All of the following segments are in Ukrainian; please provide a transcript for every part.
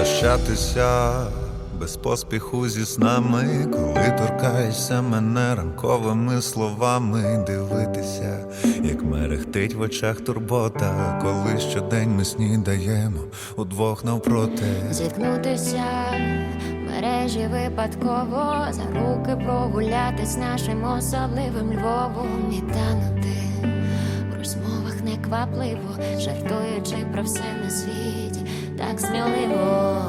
прощатися без поспіху зі снами, коли торкаєшся мене ранковими словами, дивитися, як мерехтить в очах турбота, коли щодень ми снідаємо удвох навпроти. Зіткнутися мережі випадково за руки прогулятись нашим особливим Львовом і танути в розмовах неквапливо, жартуючи про все на світі, так сміливо.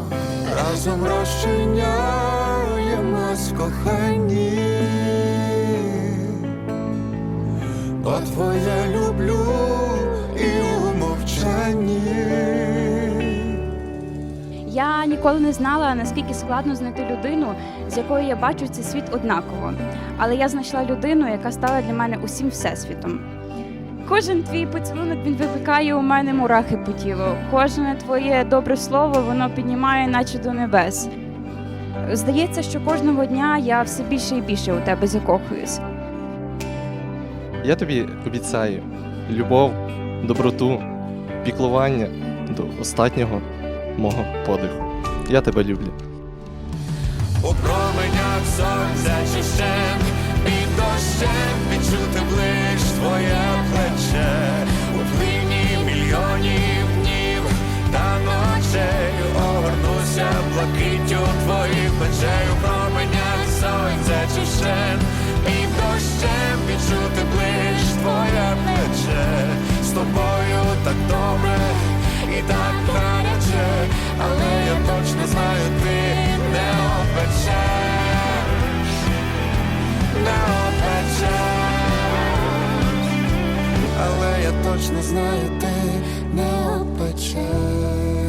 Разом розчиняємось в коханні, бо твоє люблю і у мовчанні. Я ніколи не знала, наскільки складно знайти людину, з якою я бачу цей світ однаково. Але я знайшла людину, яка стала для мене усім всесвітом. Кожен твій поцілунок він викликає у мене мурахи по тілу. Кожне твоє добре слово воно піднімає, наче до небес. Здається, що кожного дня я все більше і більше у тебе закохуюсь. Я тобі обіцяю любов, доброту, піклування до останнього мого подиху. Я тебе люблю. У променях сонця точно знаю, ти не обечеш.